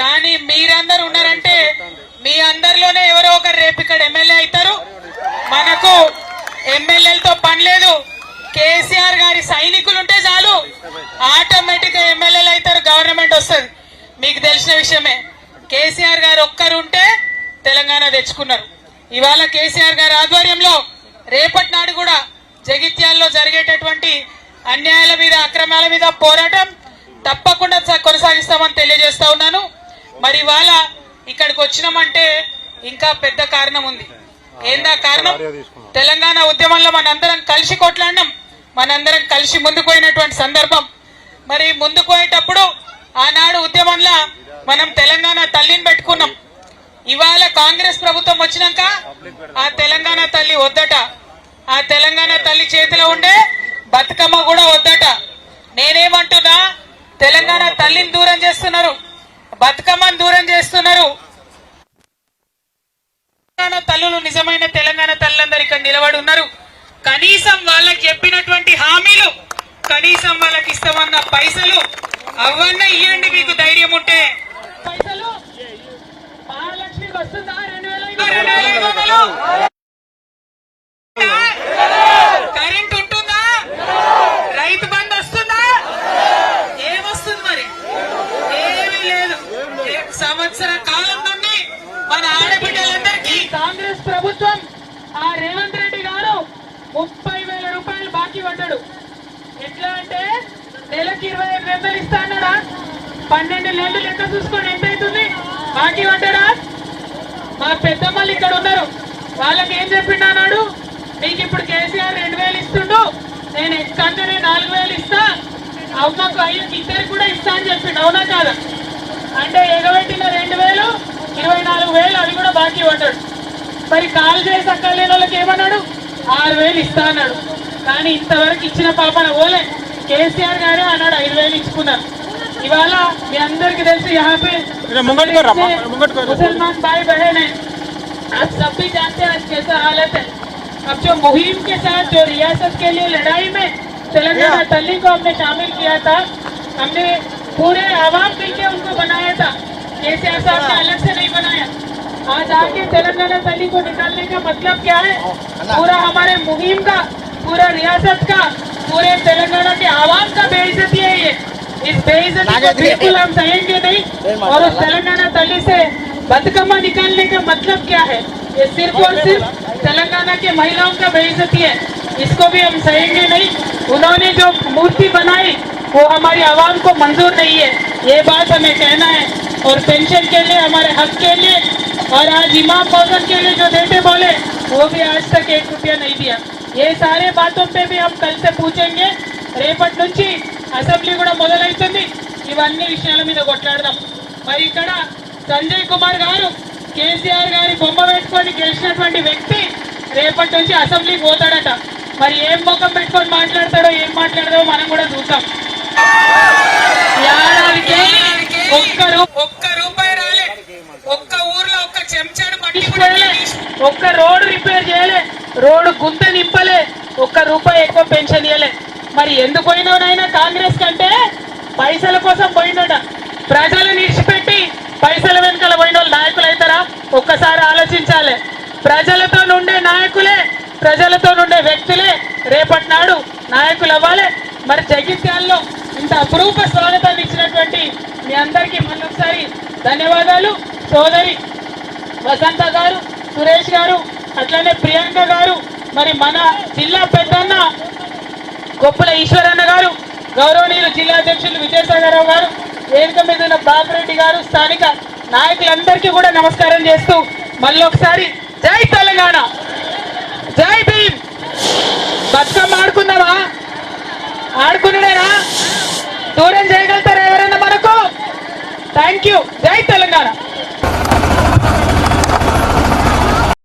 కానీ మీరందరు ఉన్నారంటే మీ అందరిలోనే ఎవరో ఒకరు రేపు ఇక్కడ ఎమ్మెల్యే అవుతారు. మనకు ఎమ్మెల్యేలతో పని లేదు. కేసీఆర్ గారి సైనికులు ఉంటే చాలు. ఆటోమేటిక్గా ఎమ్మెల్యేలు అవుతారు గవర్నమెంట్ వస్తుంది. మీకు తెలిసిన విషయమే. కేసీఆర్ గారు ఒక్కరు ఉంటే తెలంగాణ తెచ్చుకున్నారు. ఇవాళ కేసీఆర్ గారి ఆధ్వర్యంలో రేపటి నాడు కూడా జగిత్యాల్లో జరిగేటటువంటి అన్యాయాల మీద అక్రమాల మీద పోరాటం తప్పకుండా కొనసాగిస్తామని తెలియజేస్తా ఉన్నాను. మరి ఇవాళ ఇక్కడికి వచ్చినామంటే ఇంకా పెద్ద కారణం ఉంది. ఏందా కారణం? తెలంగాణ ఉద్యమంలో మనందరం కలిసి కొట్లాడినాం. మనందరం కలిసి ముందుకు పోయినటువంటి సందర్భం. మరి ముందుకు పోయేటప్పుడు ఆనాడు ఉద్యమంలో మనం తెలంగాణ తల్లిని పెట్టుకున్నాం. ఇవాళ కాంగ్రెస్ ప్రభుత్వం వచ్చినాక ఆ తెలంగాణ తల్లి వద్దట. ఆ తెలంగాణ తల్లి చేతిలో ఉండే బతుకమ్మ కూడా వద్దట. నేనేమంటున్నా? తెలంగాణ తల్లిని దూరం చేస్తున్నారు. బతుకమ్మను దూరం చేస్తున్నారు. తెలంగాణ తల్లులు నిజమైన తెలంగాణ తల్లులందరూ ఇక్కడ నిలబడి ఉన్నారు. కనీసం వాళ్ళకి చెప్పినటువంటి హామీలు కనీసం వాళ్ళకి ఇస్తామన్న పైసలు అవన్నీ ఇవ్వండి మీకు ధైర్యం ఉంటే పైసలు మహాలక్ష్మికి వస్తుందా రెండు వేల ఐదు రెండు వేల ఐదు వందలు? కరెంట్ ఉంటుందా రైతు బంధు వస్తుందా ఏమొస్తుంది మరి ఏమీ లేదు ఏ సంవత్సర కాలం నుండి మన ఆడబిడ్డలందరికీ కాంగ్రెస్ ప్రభుత్వం ఆ రేవంత్ రెడ్డి గారు ముప్పై వేల రూపాయలు బాకీ పడ్డాడు ఎట్లా అంటే నెలకి ఇరవై ఐదు వందలు ఇస్తా పన్నెండు నెలలు లెక్క చూసుకొని ఎంత అవుతుంది బాకీ పడ్డాడా మా పెద్దమ్మలు ఇక్కడ ఉన్నారు. వాళ్ళకి ఏం చెప్పిండు అన్నాడు నీకు ఇప్పుడు కేసీఆర్ రెండు వేలు ఇస్తుండు నేను ఎక్కంటనే నాలుగు వేలు ఇస్తా అమ్మకు అయ్యకి ఇద్దరికి కూడా ఇస్తా అని చెప్పిండు. అవునా కాదా? అంటే ఎగబెట్టిన రెండు వేలు ఇరవై నాలుగు వేలు అది కూడా బాకీ పడ్డాడు. మరి కాల్ చేసి అక్కర్లేని వాళ్ళకి ఏమన్నాడు ఆరు వేలు ఇస్తా అన్నాడు. కానీ ఇంతవరకు ఇచ్చిన పాపన ఓలే కేసీఆర్ గారే అన్నాడు ఐదు వేలు ఇచ్చుకున్నారు ఇవాళ మీ అందరికి తెలిసి यहाँ पे मुंगट कर रहा, मुंगट कर रहा। मुसलमान भाई बहन है आप सब भी जानते हैं आज कैसा हालत है अब जो मुहिम के साथ जो रियासत के लिए लड़ाई में तेलंगाना तल्ली को हमने शामिल किया था हमने पूरे आवाम मिलकर उनको बनाया था केसीआर साहब ने अलग से नहीं बनाया आज आके तेलंगाना तल्ली को निकालने का मतलब क्या है पूरा हमारे मुहिम का पूरा रियासत का पूरे तेलंगाना के आवाम का बेइज्जती है ये। इस बेइज्जती को बिल्कुल हम सहेंगे नहीं। और उस तेलंगाना तल्ली से बदकमा निकालने का मतलब क्या है? ये सिर्फ़ और सिर्फ़ तेलंगाना के महिलाओं का बेइज्जती है। इसको भी हम सहेंगे नहीं। उन्होंने जो मूर्ति बनाई वो हमारी आवाम को मंजूर नहीं है। ये बात हमें कहना है। और पेंशन के लिए हमारे हक के लिए और आज इमाम मौजन के लिए जो देते बोले वो भी आज तक एक रुपया नहीं दिया। ఏ సారే బాతో పే మేము కలిసి పూజంగే. రేపటి నుంచి అసెంబ్లీ కూడా మొదలవుతుంది. ఇవన్నీ విషయాల మీద కొట్లాడదాం. మరి ఇక్కడ సంజయ్ కుమార్ గారు కేసీఆర్ గారి బొమ్మ పెట్టుకొని గెలిచినటువంటి వ్యక్తి రేపటి నుంచి అసెంబ్లీకి పోతాడట. మరి ఏం ముఖం పెట్టుకొని మాట్లాడతాడో ఏం మాట్లాడదో మనం కూడా చూద్దాం. ఒక్క రూపాయి ఒక్క ఒక్క చెంచాడు ఒక్క రోడ్డు రిపేర్ చేయలే. రోడ్డు గుంత నింపలే. ఒక్క రూపాయి ఎక్కువ పెన్షన్ ఇవ్వలే మరి ఎందుకు పోయినోనైనా కాంగ్రెస్ కంటే పైసల కోసం పోయినట. ప్రజలను నిడిచిపెట్టి పైసల వెనుకల పోయిన వాళ్ళు నాయకులు అవుతారా ఒక్కసారి ఆలోచించాలి. ప్రజలతో నుండే నాయకులే ప్రజలతో నుండే వ్యక్తులే రేపటి నాడు నాయకులు అవ్వాలి. మరి జగిత్యాల్లో ఇంత అపురూప స్వాగతాన్ని ఇచ్చినటువంటి మీ అందరికీ మళ్ళొకసారి ధన్యవాదాలు. సోదరి వసంత గారు సురేష్ గారు అట్లనే ప్రియాంక గారు మరి మన జిల్లా పెద్దన్న గొప్పల ఈశ్వరన్న గారు గౌరవనీయులు జిల్లా అధ్యక్షులు విజయసాగరరావు గారు వేదిక మీద ఉన్న బాపిరెడ్డి గారు స్థానిక నాయకులందరికీ కూడా నమస్కారం చేస్తూ మళ్ళీ ఒకసారి జై తెలంగాణ! జై భీమ్! బతుకమ్మ ఆడుకుందామా? ఆడుకున్నాడేనా దూరం చేయగలుగుతారా ఎవరైనా మనకు? థ్యాంక్ యూ జై తెలంగాణ!